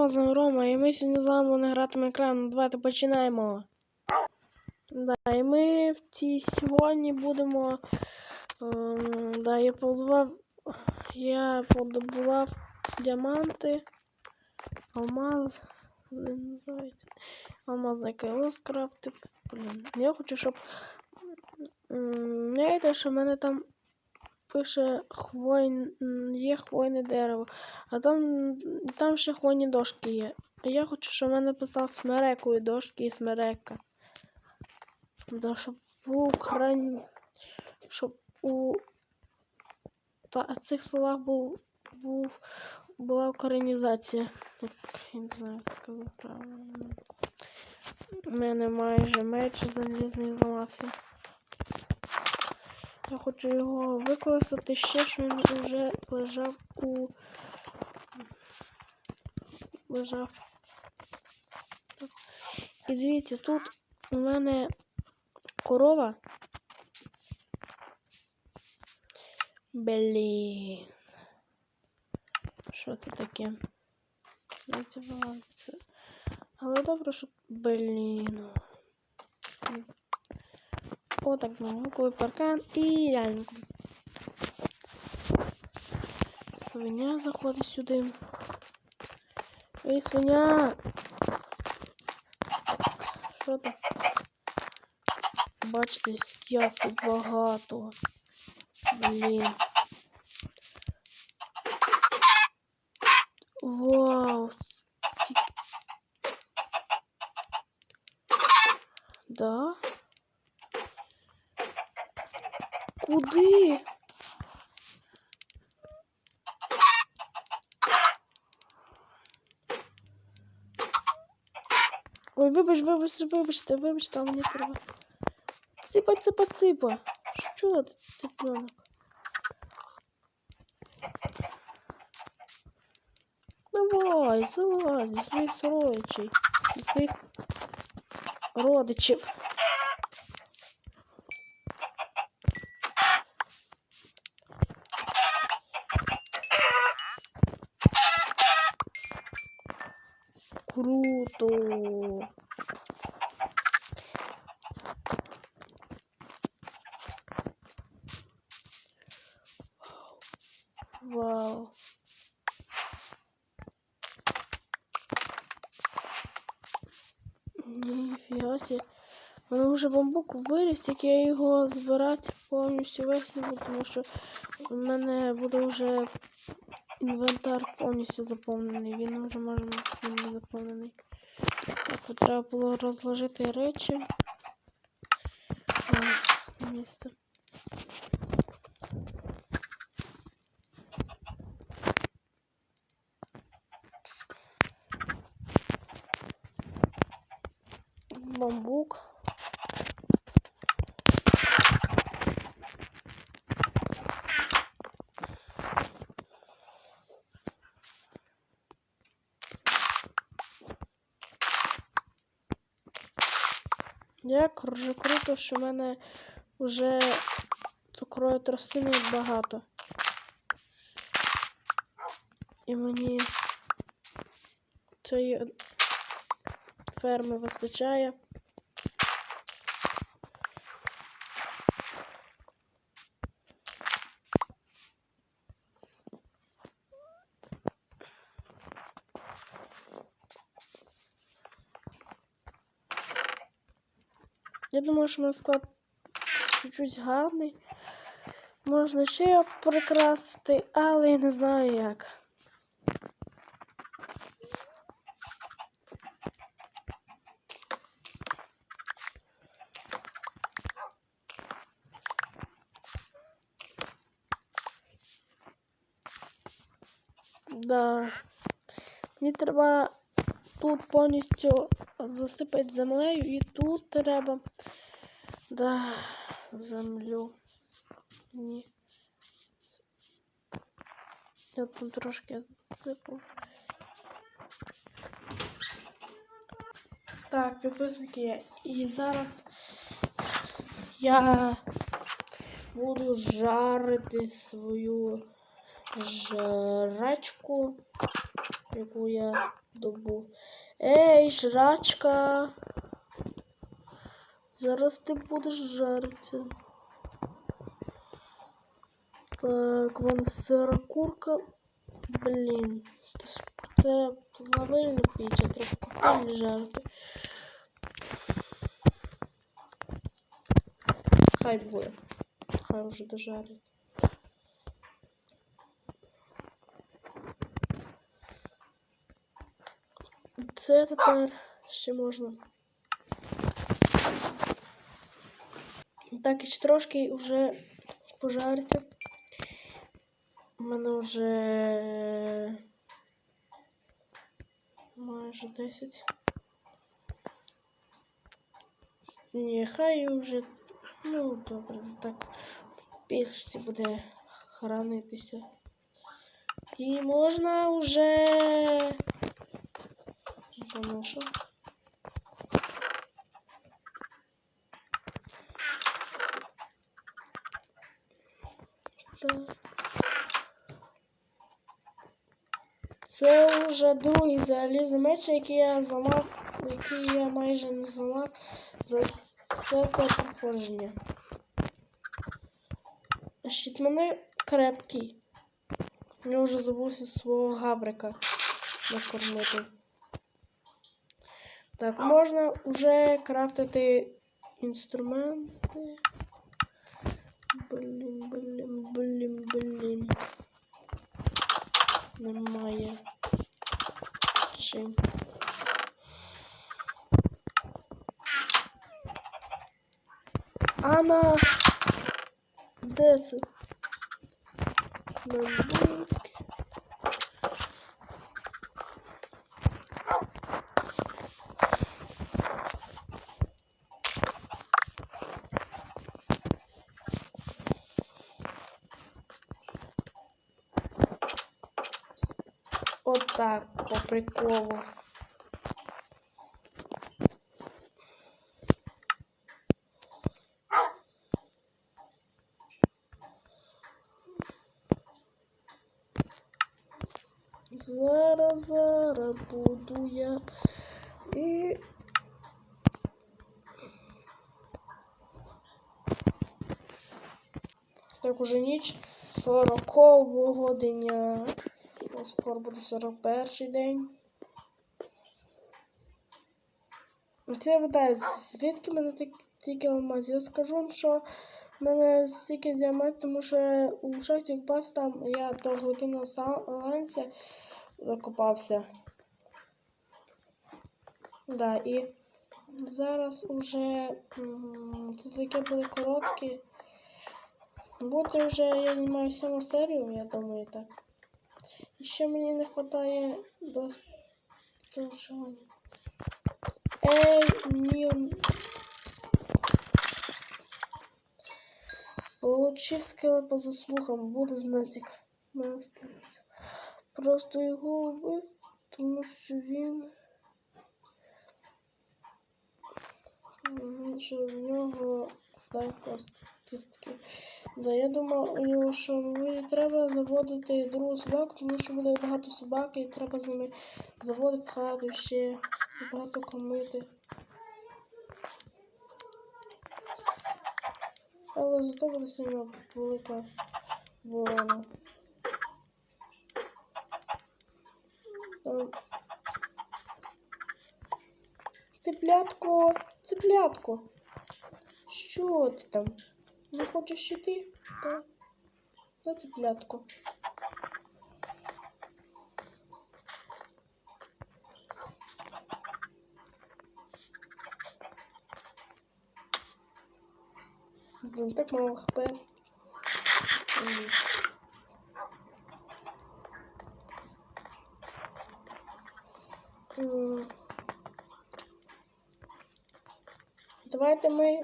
Здорово, з вами Рома, і ми сьогодні з вами гратиме екран. Ну, Давайте починаємо. Да, і ми в цій сьогодні будемо. ем, да, я подобував. Я подобував діаманти, алмаз. Алмазний кайло скрафтив. Блін. Я хочу, щоб. м, Знаєте, що в мене там пише хвойн... є хвойне дерево, а там, там ще хвойні дошки є. А я хочу, щоб в мене писав смерекою дошки і смерека. Да, щоб у крайні... щоб у та, цих словах був, був була українізація. Так, я не знаю, як сказати правильно. У мене майже меч залізний зламався. Я хочу його використати ще, що він вже лежав у. Лежав. Тут. І дивіться, тут у мене корова. Блін. Що це таке? Баланс. Але добре, що. Блін. Отак бамбуковий паркан і ляльку. Свиня заходить сюди. Ей, свиня! Що там? Бачите, як багато. Блін. Вау! ці- Да? Куди? Ой, вибач, вибач, вибачте, вибачте, а мені треба. Ципа, ципа, ципа. Що ти, цыпленок? Давай, залазь зі своїх сородичей, зі своїх родичів. Круто. Вау. Ніфіга себе. Мене вже бамбук виріс, як я його збирати повністю весь не буду, тому що у мене буде вже інвентар повністю заповнений. Він вже може бути не заповнений. Так, от треба було розложити речі. Місце. Бамбук. Як вже круто, що в мене вже цукрої тростини багато. І мені цієї ферми вистачає. Я думаю, що мій склад чуть-чуть гарний. Можна ще його прикрасити, але я не знаю як. Да. Мені треба тут повністю засипати землею і тут треба. Да, землю. Ні. Я тут трошки засипав. Так, підписники, і зараз я буду жарити свою жрачку. яку я добув. Ей, жрачка. Зараз ти будеш жаритися. Так, в мене сира курка. Блін. Це, плавильна піч, а треба коктейль жарити. Хай буде. Хай вже дожарить. Це тепер ще можна. Так, і ще трошки вже пожариться. У мене вже майже 10. Ні, хай вже, ну добре, так в пічці буде хранитися. І можна вже заношу. Так. Це вже другий залізний меч, який я зламав, який я майже не зламав за все це проходження. А щитмани крепкий. Я вже забувся свого гаврика накормити. Так, можна вже крафтити інструменти. Блін, блін, блін, блін. Немає. Чим. Ана. Де це? Бамбуки. Отак, по приколу. Зараз, зараз буду я. І. Так уже ніч 40 дня. Ну, Скоро буде 41 день. Це я питаю, звідки мене тільки алмаз? Я скажу вам, що в мене стільки діамантів, тому що у шахті купався там, я до глибинного ланця закопався. Да, і зараз уже це таке буде коротке. Буде вже, я знімаю сьому серію, я думаю, так. Ще мені не вистачає до залишання. Ей, ні. Получив скелет по заслугам, буде знатик. Просто його вбив, тому що він. М, в нього кістки. Да, я думаю, що мені треба заводити другу собаку, тому що буде багато собак і треба з ними заводити хату ще багато кормити. Але зато буде сильно велика ворона. Цеплятко, цеплятко. Що ти там? Не хочеш йти? Так. Та цеплятко. Блин, так мало хп. Давайте ми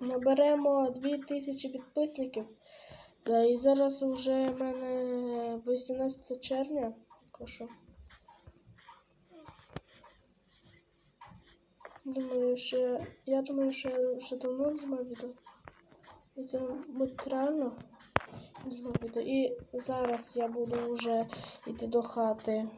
наберемо 2000 підписників. Да, і зараз вже в мене 18 червня. Прошу. Думаю, що я думаю, що я вже давно знімав відео. І це буде реально. Знову відео. І зараз я буду вже йти до хати.